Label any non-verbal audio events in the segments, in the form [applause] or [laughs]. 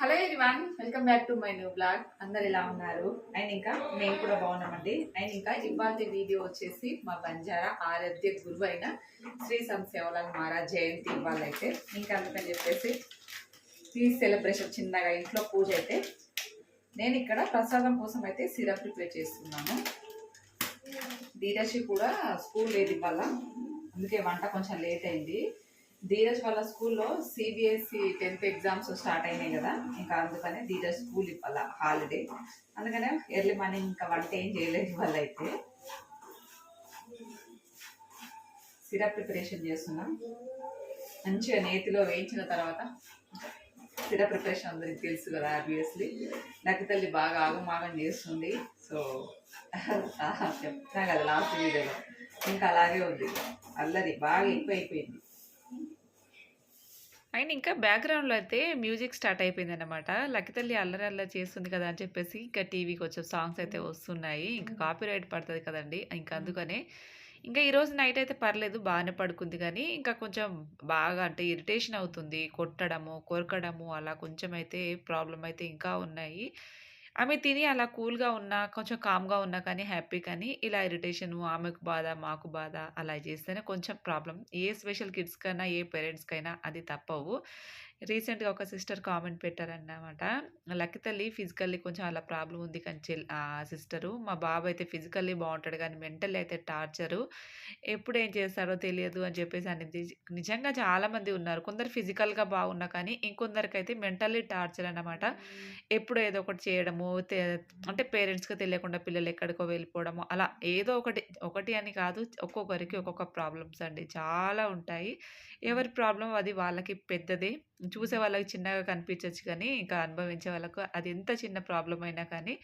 Hello everyone welcome back to my new vlog అందరు ఎలా ఉన్నారు? అండ్ ఇంకా మేము కూడా బాగున్నామండి. అండ్ ఇంకా ఇవాళ వీడియో వచ్చేసి మా బంజారా ఆరాధ్య గురువు అయిన శ్రీ సంసేవలాల్ మహారాజ్ జయంతి ఇవాళ అయితే ఇంకా అందుకని చెప్పేసి ఈ సెలబ్రేషన్ చిన్నగా ఇంట్లో పూజ అయితే నేను ఇక్కడ ప్రసాదం కోసం అయితే సిరప్ ప్రిపేర్ చేస్తున్నాను. ధీరషి కూడా స్కూల్ లేదు ఇవాళ. అందుకే వంట కొంచెం లేట్ అయింది. ధీరజ్ వాళ్ళ స్కూల్లో సిబిఎస్ఈ టెన్త్ ఎగ్జామ్స్ స్టార్ట్ అయినాయి కదా. ఇంకా అందుకనే ధీరజ్ స్కూల్ ఇవ్వాల హాలిడే అందుకనే ఎర్లీ మార్నింగ్ ఇంకా వంట ఏం చేయలేదు ఇవాళ అయితే సిరప్ ప్రిపరేషన్ చేస్తున్నాం. మంచిగా నేతిలో వేయించిన తర్వాత సిరప్ ప్రిపరేషన్ అందరికి తెలుసు కదా ఆబ్వియస్లీ లక్కి తల్లి బాగా ఆగమాగం చేస్తుంది. సో చెప్తున్నా కదా లాస్ట్ వీడియోలో ఇంకా అలాగే ఉంది. అల్లరి బాగా ఎక్కువ అయిపోయింది అండ్ ఇంకా బ్యాక్గ్రౌండ్లో అయితే మ్యూజిక్ స్టార్ట్ అయిపోయింది అనమాట లక్కితల్లి అల్లరి అల్లరి చేస్తుంది కదా అని చెప్పేసి ఇంకా టీవీకి వచ్చే సాంగ్స్ అయితే వస్తున్నాయి. ఇంకా కాపీ రైట్ పడుతుంది కదండి ఇంకా అందుకనే ఇంకా ఈరోజు నైట్ అయితే పర్లేదు బాగానే పడుకుంది కానీ ఇంకా కొంచెం బాగా అంటే ఇరిటేషన్ అవుతుంది. కొట్టడము కొరకడము అలా కొంచెం అయితే ప్రాబ్లం అయితే ఇంకా ఉన్నాయి. ఆమె తిని అలా కూల్గా ఉన్నా కొంచెం కామ్గా ఉన్నా కానీ హ్యాపీ కానీ ఇలా ఇరిటేషన్ ఆమెకు బాధ మాకు బాధ అలా చేస్తేనే కొంచెం ప్రాబ్లం ఏ స్పెషల్ కిడ్స్కైనా ఏ పేరెంట్స్కైనా అది తప్పవు. రీసెంట్గా ఒక సిస్టర్ కామెంట్ పెట్టారన్నమాట. లక్కి తల్లి ఫిజికల్లీ కొంచెం అలా ప్రాబ్లం ఉంది కానీ చెల్ సిస్టరు. మా బాబు అయితే ఫిజికల్లీ బాగుంటాడు కానీ మెంటల్ అయితే టార్చరు. ఎప్పుడు ఏం చేస్తాడో తెలియదు అని చెప్పేసి అనేది. నిజంగా చాలామంది ఉన్నారు. కొందరు ఫిజికల్గా బాగున్నా కానీ ఇంకొందరికైతే మెంటల్లీ టార్చర్ అన్నమాట. ఎప్పుడు ఏదో ఒకటి చేయడము అంటే పేరెంట్స్కి తెలియకుండా పిల్లలు ఎక్కడికో వెళ్ళిపోవడము అలా ఏదో ఒకటి ఒకటి అని కాదు ఒక్కొక్కరికి ఒక్కొక్క ప్రాబ్లమ్స్ అండి. చాలా ఉంటాయి. ఎవరి ప్రాబ్లం అది వాళ్ళకి పెద్దదే. చూసే వాళ్ళకి చిన్నగా కనిపించవచ్చు కానీ ఇంకా అనుభవించే వాళ్ళకు అది ఎంత చిన్న ప్రాబ్లం అయినా కానీ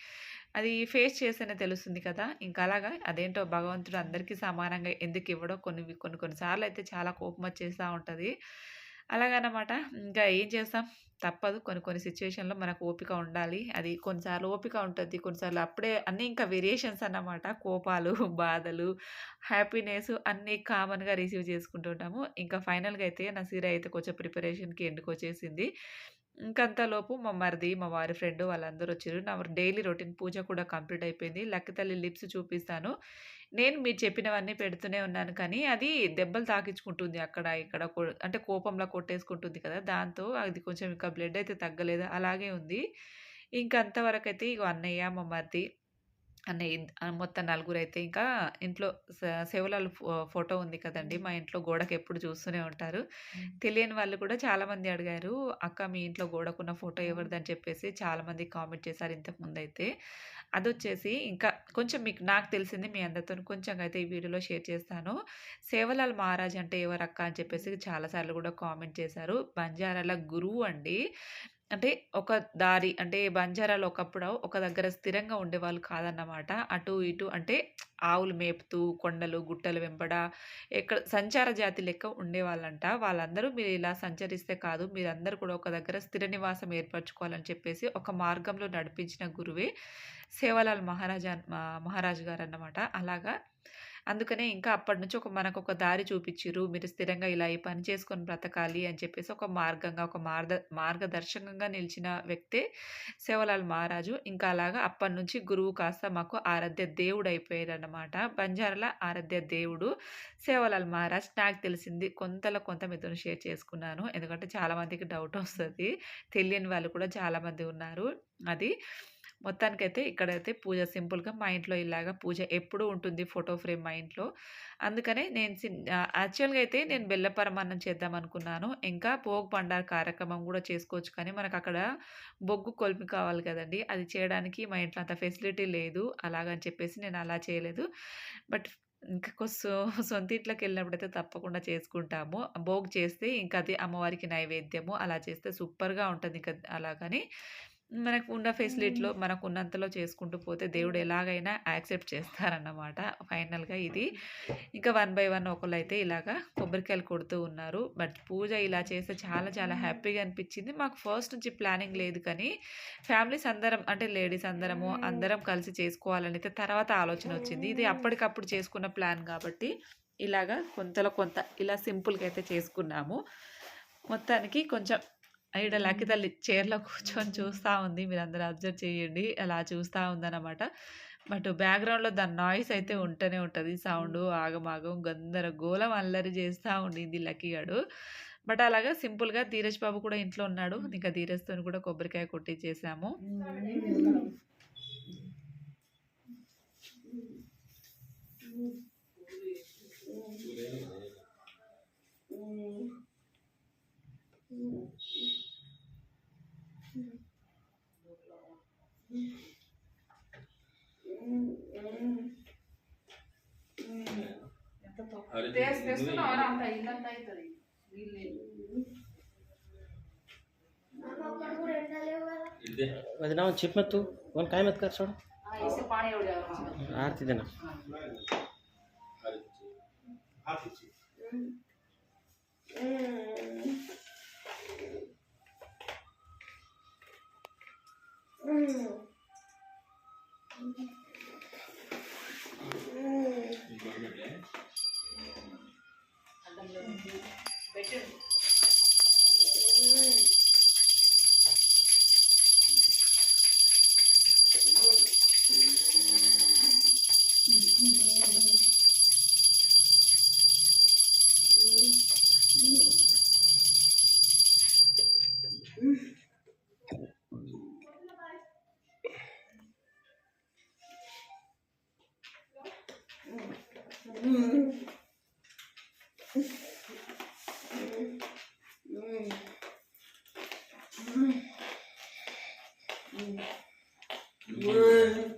అది ఫేస్ చేస్తేనే తెలుస్తుంది కదా! ఇంకా అలాగా అదేంటో భగవంతుడు అందరికీ సమానంగా ఎందుకు ఇవ్వడో కొన్ని కొన్ని కొన్నిసార్లు అయితే చాలా కోపం వచ్చేస్తూ ఉంటుంది. అలాగనమాట. ఇంకా ఏం చేస్తాం? తప్పదు. కొన్ని కొన్ని సిచ్యువేషన్లో మనకు ఓపిక ఉండాలి. అది కొన్నిసార్లు ఓపిక ఉంటుంది. కొన్నిసార్లు అప్పుడే అన్నీ ఇంకా వేరియేషన్స్ అన్నమాట. కోపాలు [laughs] బాధలు హ్యాపీనెస్ అన్నీ కామన్గా రిసీవ్ చేసుకుంటుంటాము. ఇంకా ఫైనల్గా అయితే నా సీర అయితే కొంచెం ప్రిపరేషన్కి ఎండుకు వచ్చేసింది. ఇంకంతలోపు మా మరిది మా వారి ఫ్రెండ్ వాళ్ళందరూ వచ్చారు నా డైలీ రొటీన్ పూజ కూడా కంప్లీట్ అయిపోయింది. లక్కి తల్లి లిప్స్ చూపిస్తాను. నేను మీరు చెప్పినవన్నీ పెడుతూనే ఉన్నాను. కానీ అది దెబ్బలు తాకించుకుంటుంది అక్కడ ఇక్కడ అంటే కోపంలో కొట్టేసుకుంటుంది కదా! దాంతో అది కొంచెం ఇంకా బ్లడ్ అయితే తగ్గలేదు. అలాగే ఉంది. ఇంకా అంతవరకు అయితే ఇగో అన్నయ్య మా మరిది అన్నయ్య మొత్తం నలుగురు అయితే ఇంకా ఇంట్లో స- శివలాల్ ఫో- ఫోటో ఉంది కదండి! మా ఇంట్లో గోడకి ఎప్పుడు చూస్తూనే ఉంటారు. తెలియని వాళ్ళు కూడా చాలామంది అడిగారు అక్క మీ ఇంట్లో గోడకున్న ఫోటో ఎవరిదని? చెప్పేసి చాలామంది కామెంట్ చేశారు ఇంతకు ముందు అయితే అది వచ్చేసి ఇంకా కొంచెం మీకు నాకు తెలిసింది మీ అందరితో కొంచెం అయితే ఈ వీడియోలో షేర్ చేస్తాను. సేవలాల్ మహారాజ్ అంటే ఎవరక్క అని చెప్పేసి చాలాసార్లు కూడా కామెంట్ చేశారు. బంజారాల గురువు అండి. అంటే ఒక దారి అంటే బంజారాలో ఒకప్పుడు ఒక దగ్గర స్థిరంగా ఉండేవాళ్ళు కాదన్నమాట. అటు ఇటు అంటే ఆవులు మేపుతూ కొండలు గుట్టలు వెంబడ ఎక్కడ సంచార జాతి లెక్క ఉండేవాళ్ళంట. వాళ్ళందరూ మీరు ఇలా సంచరిస్తే కాదు మీరందరూ కూడా ఒక దగ్గర స్థిర నివాసం ఏర్పరచుకోవాలని చెప్పేసి ఒక మార్గంలో నడిపించిన గురువే సేవలాల్ మహారాజా మహారాజు గారు అన్నమాట అలాగా అందుకనే ఇంకా అప్పటి నుంచి ఒక మనకు ఒక దారి చూపించిర్రు మీరు స్థిరంగా ఇలా ఈ పని చేసుకొని బ్రతకాలి అని చెప్పేసి ఒక మార్గంగా ఒక మార్గ మార్గదర్శకంగా నిలిచిన వ్యక్తే సేవలాల్ మహారాజు. ఇంకా అలాగా అప్పటి నుంచి గురువు కాస్త మాకు ఆరాధ్య దేవుడు అయిపోయారు బంజారాల ఆరాధ్య దేవుడు సేవలాల్ మహారాజ్. నాకు తెలిసింది కొంతలో కొంత మీతో షేర్ చేసుకున్నాను. ఎందుకంటే చాలామందికి డౌట్ వస్తుంది. తెలియని వాళ్ళు కూడా చాలామంది ఉన్నారు. అది మొత్తానికైతే ఇక్కడైతే పూజ సింపుల్గా మా ఇంట్లో ఇలాగా పూజ ఎప్పుడూ ఉంటుంది ఫోటో ఫ్రేమ్ మా ఇంట్లో. అందుకనే నేను యాక్చువల్గా అయితే నేను బెల్ల పరమాన్నం చేద్దాం అనుకున్నాను. ఇంకా భోగ్ పండార్ కార్యక్రమం కూడా చేసుకోవచ్చు కానీ మనకు అక్కడ బొగ్గు కొలిమి కావాలి కదండి అది చేయడానికి మా ఇంట్లో అంత ఫెసిలిటీ లేదు. అలాగని చెప్పేసి నేను అలా చేయలేదు. బట్ ఇంకా కొస్సు సొంత ఇంట్లోకి వెళ్ళినప్పుడైతే తప్పకుండా చేసుకుంటాము. భోగ్ చేస్తే ఇంకా అది అమ్మవారికి నైవేద్యము అలా చేస్తే సూపర్గా ఉంటుంది ఇంకా అలాగని మనకు ఉన్న ఫెసిలిటీలో మనకు ఉన్నంతలో చేసుకుంటూ పోతే దేవుడు ఎలాగైనా యాక్సెప్ట్ చేస్తారన్నమాట. ఫైనల్గా ఇది. ఇంకా వన్ బై వన్ ఒకళ్ళు అయితే ఇలాగా కొబ్బరికాయలు కొడుతూ ఉన్నారు. బట్ పూజ ఇలా చేస్తే చాలా చాలా హ్యాపీగా అనిపించింది. మాకు ఫస్ట్ నుంచి ప్లానింగ్ లేదు కానీ ఫ్యామిలీస్ అందరం అంటే లేడీస్ అందరము అందరం కలిసి చేసుకోవాలని అయితే తర్వాత ఆలోచన వచ్చింది. ఇది అప్పటికప్పుడు చేసుకున్న ప్లాన్ కాబట్టి ఇలాగా కొంతలో కొంత ఇలా సింపుల్గా అయితే చేసుకున్నాము. మొత్తానికి కొంచెం ఈడ లక్కీ తల్లి చైర్‌లో కూర్చొని చూస్తా ఉంది. మీరందరూ అబ్జర్వ్ చేయండి. అలా చూస్తా ఉందనమాట. బట్ బ్యాక్‌గ్రౌండ్‌లో దాని నాయిస్ అయితే ఉంటనే ఉంటది. సౌండు ఆగమాగం గందరగోళం అల్లరి చేస్తా ఉండింది లక్కీ గాడు. బట్ అలాగా సింపుల్‌గా ధీరజ్ బాబు కూడా ఇంట్లో ఉన్నాడు. ఇంకా ధీరజ్‌తోని కూడా కొబ్బరికాయ కొట్టిచ్చేసాము. టేస్ట్ తెస్తున్నావా అంత ఇల్లంతా అవుతుంది వీళ్ళు वजना छिप मत तू कौन काय मत कर छोड़ आरती देना Mm-hmm. నువ్వు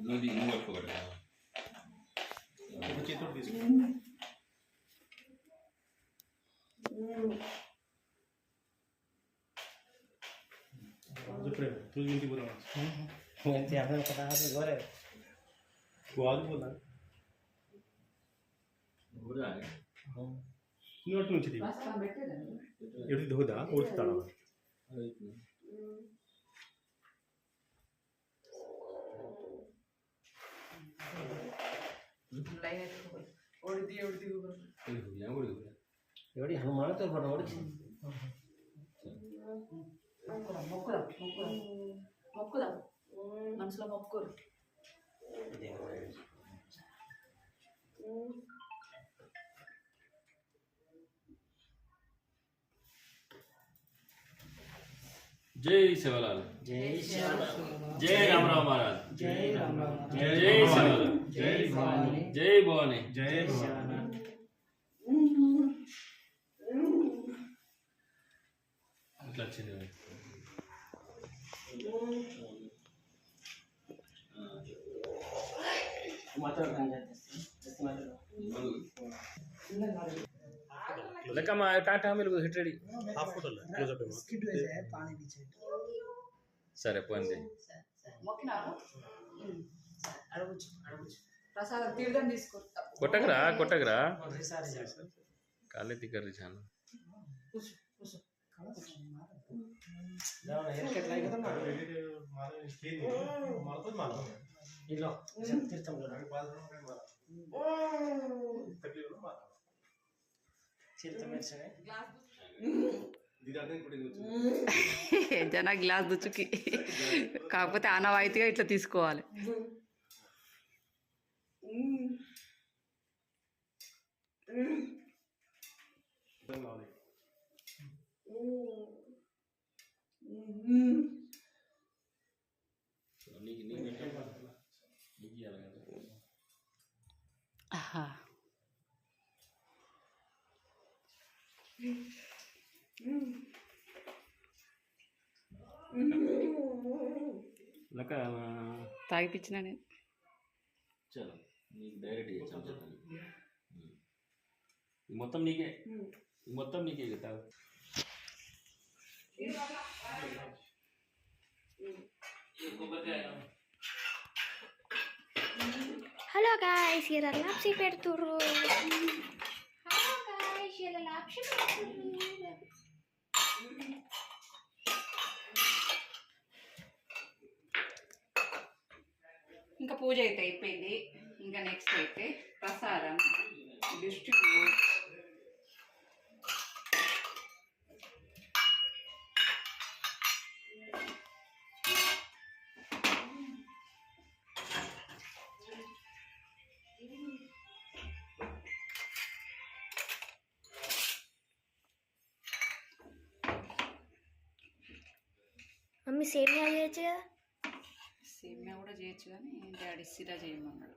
ನೋಡಿ ಮೂವತ್ತು ಕೊಡ್ರಿ तू गिनती बोला हम्म हम्म ऐसे आपने पता है तो बोले वो आज बोला ಹೋದಾ ನೋಟ್ ಮುಂಚಿದೀವಿ ಹಿಡಿದು ಹೋದಾ ಓಡಿಸ್ತಾಳ ಎವಡಿ ಹಂಗ ಮಾಡ್ತಾರ ಬರ ನೋಡಿ ಮೊಕ್ಕಲ ಮೊಕ್ಕಲ ಮೊಕ್ಕಲ ಮನಸ್ಲ ಮೊಕ್ಕರು జై శివలాల్. జై రామరావు మహారాజ్. జై శివలాల్ జై భవాని. జై ఇట్లా వచ్చింది లెక్కమ్మ టాటా మీరు hit ready. Half photo close up skid వేసే పానీ పీచే సరే పోండి ఓకేనారు అడగొచ్చు అడగొచ్చు ప్రసాదం తీర్థం తీసుకో కొట్టగరా కొట్టగరా కాలే తికర్రి చాను కూర్చో కూర్చో ఇలా తీర్థం తీర్థం [laughs] జనా గ్లాస్ దుచ్చుకి. కాకపోతే ఆనవాయితీగా ఇట్లా తీసుకోవాలి. Mm-hmm. లెక్క తాగిపించిన నేను. చలో నీకు డైరెక్ట్ మొత్తం నీకే? మొత్తం నీకే తాగు. హలో గాయ్స్ ఇలా లాప్సీ పెడుతుర్రు. హలో గాయ్స్ ఇలా లాప్సీ పెడుతుర్రు. ఇంకా పూజ అయితే అయిపోయింది. ఇంకా నెక్స్ట్ అయితే ప్రసారం డిస్ట్రిబ్యూట్ సేమ్యా కూడా చేయొచ్చు కానీ డాడీ సిరా చేయమన్నాడు.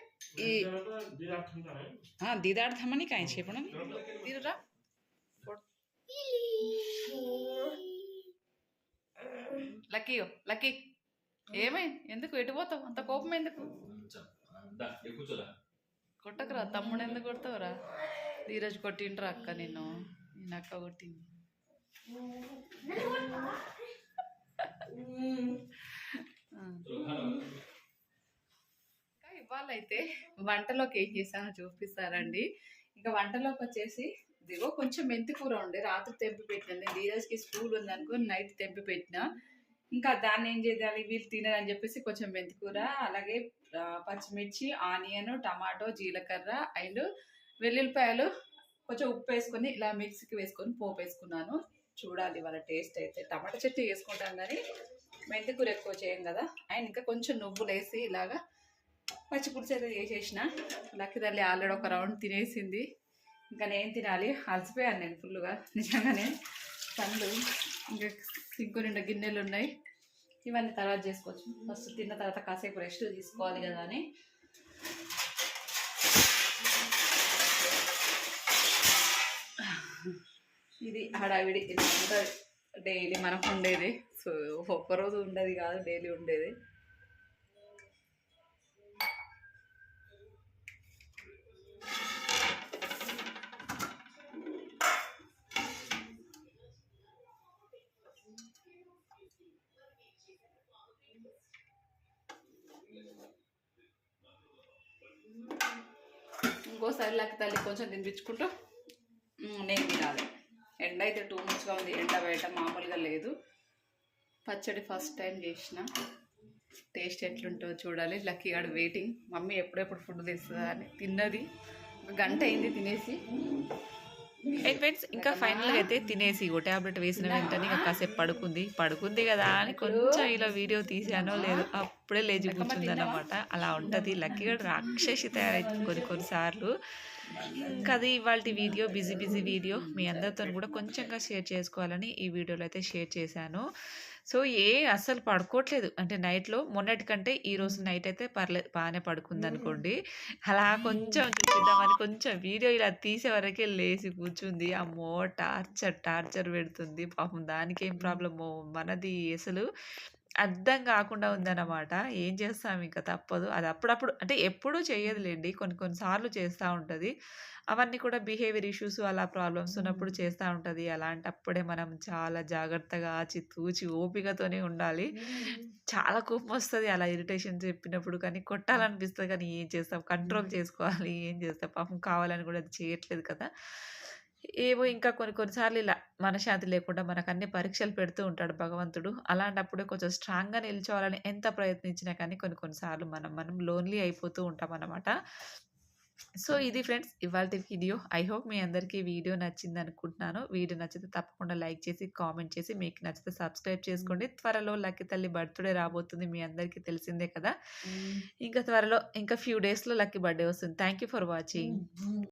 ఈ હા દીદાર થમણી કાંઈ છે પણ દીદા లక్కీయో లక్కీ ఏమైంది ఎందుకు ఎటు పోతావు అంత కోపం ఎందుకు దా ఏ కూర్చోరా కొట్టకురా తమ్ముడు ఎందుకు కొడతావురా ధీరజ్ కొట్టిండ్రా అక్క నిన్ను నేను అక్క కొట్టింది [laughs] ఇవాళ అయితే వంటలోకి ఏం చేశానో చూపిస్తారండి. ఇంకా వంటలోకి వచ్చేసి ఇదిగో కొంచెం మెంతి కూర ఉండే రాత్రి తెంపి పెట్టిన. నేను ధీరజ్కి స్కూల్ ఉందనుకో నైట్ తెంపి పెట్టిన. ఇంకా దాన్ని ఏం చేయాలి? వీళ్ళు తినరని చెప్పేసి కొంచెం మెంతి కూర అలాగే పచ్చిమిర్చి ఆనియన్ టమాటో జీలకర్ర అండ్ వెల్లుల్లిపాయలు కొంచెం ఉప్పు వేసుకొని ఇలా మిక్సీకి వేసుకొని పోపు వేసుకున్నాను. చూడాలి వాళ్ళ టేస్ట్ అయితే. టమాటా చట్నీ వేసుకుంటాం కానీ మెంతి కూర ఎక్కువ చేయం కదా. అండ్ ఇంకా కొంచెం నువ్వులు వేసి ఇలాగా పచ్చి పులుసు అయితే చేసేసిన. లక్కి తల్లి ఆల్రెడీ ఒక రౌండ్ తినేసింది. ఇంకా నేను తినాలి. అలసిపోయాను నేను ఫుల్గా నిజంగానే పండ్లు ఇంకా సింకు నిండా గిన్నెలు ఉన్నాయి. ఇవన్నీ తర్వాత చేసుకోవచ్చు. ఫస్ట్ తిన్న తర్వాత కాసేపు రెస్ట్ తీసుకోవాలి కదా అని. ఇది హడావిడి. డైలీ మనకు ఉండేది. సో ఒక్కరోజు ఉండేది కాదు డైలీ ఉండేది. ఇంకోసారి లాక్ తల్లి కొంచెం తినిపించుకుంటూ. నేను తినాలి. ఎండ అయితే టూ మచ్గా ఉంది. ఎండ బయట మామూలుగా లేదు. పచ్చడి ఫస్ట్ టైం చేసిన. టేస్ట్ ఎట్లుంటుందో చూడాలి. లక్కీ గాడు వెయిటింగ్ మమ్మీ ఎప్పుడెప్పుడు ఫుడ్ తెస్తుందా అని. తిన్నది. ఒక గంట అయింది తినేసి. అయితే ఫ్రెండ్స్ ఇంకా ఫైనల్గా అయితే తినేసి ఓ ట్యాబ్లెట్ వేసిన వెంటనే ఇంకా కాసేపు పడుకుంది. పడుకుంది కదా అని కొంచెం ఇలా వీడియో తీసానో లేదు అప్పుడే లేచి కూర్చుంది అనమాట అలా ఉంటుంది. లక్కీగా రాక్షసి తయారైతుంది కొన్ని కొన్నిసార్లు. ఇంకా అది ఇవాళ వీడియో బిజీ బిజీ వీడియో మీ అందరితో కూడా కొంచెంగా షేర్ చేసుకోవాలని ఈ వీడియోలో అయితే షేర్ చేశాను. సో ఏ అస్సలు పడుకోవట్లేదు అంటే నైట్లో మొన్నటి కంటే ఈ రోజు నైట్ అయితే పర్లేదు బాగానే పడుకుంది అనుకోండి అలా కొంచెం చూపిద్దామని కొంచెం వీడియో ఇలా తీసే వరకే లేచి కూర్చుంది. అమ్మో! టార్చర్ టార్చర్ పెడుతుంది. పాపం దానికి ఏం ప్రాబ్లమో మనది అసలు. అర్థం కాకుండా ఉందన్నమాట. ఏం చేస్తాం ఇంకా తప్పదు. అది అప్పుడప్పుడు అంటే ఎప్పుడూ చేయదులేండి. కొన్ని కొన్నిసార్లు చేస్తూ ఉంటుంది. అవన్నీ కూడా బిహేవియర్ ఇష్యూస్ అలా ప్రాబ్లమ్స్ ఉన్నప్పుడు చేస్తూ ఉంటుంది. అలాంటప్పుడే మనం చాలా జాగ్రత్తగా ఆచి తూచి ఓపికతోనే ఉండాలి. చాలా కోపం వస్తుంది అలా ఇరిటేషన్ చెప్పినప్పుడు. కానీ కొట్టాలనిపిస్తుంది. కానీ ఏం చేస్తాం? కంట్రోల్ చేసుకోవాలి. ఏం చేస్తాం? పాపం కావాలని కూడా అది చేయట్లేదు కదా. ఏవో ఇంకా కొన్ని కొన్నిసార్లు ఇలా మనశ్శాంతి లేకుండా మనకు అన్ని పరీక్షలు పెడుతూ ఉంటాడు భగవంతుడు. అలాంటప్పుడే కొంచెం స్ట్రాంగ్గా నిల్చోవాలని ఎంత ప్రయత్నించినా కానీ కొన్ని కొన్నిసార్లు మనం మనం లోన్లీ అయిపోతూ ఉంటాం అన్నమాట. సో ఇది ఫ్రెండ్స్ ఇవాళ వీడియో. ఐ హోప్ మీ అందరికీ వీడియో నచ్చింది అనుకుంటున్నాను. వీడియో నచ్చితే తప్పకుండా లైక్ చేసి కామెంట్ చేసి మీకు నచ్చితే సబ్స్క్రైబ్ చేసుకోండి. త్వరలో లక్కీ తల్లి బర్త్డే రాబోతుంది. మీ అందరికీ తెలిసిందే కదా. ఇంకా త్వరలో ఇంకా ఫ్యూ డేస్లో లక్కీ బర్త్డే వస్తుంది. Thank you for watching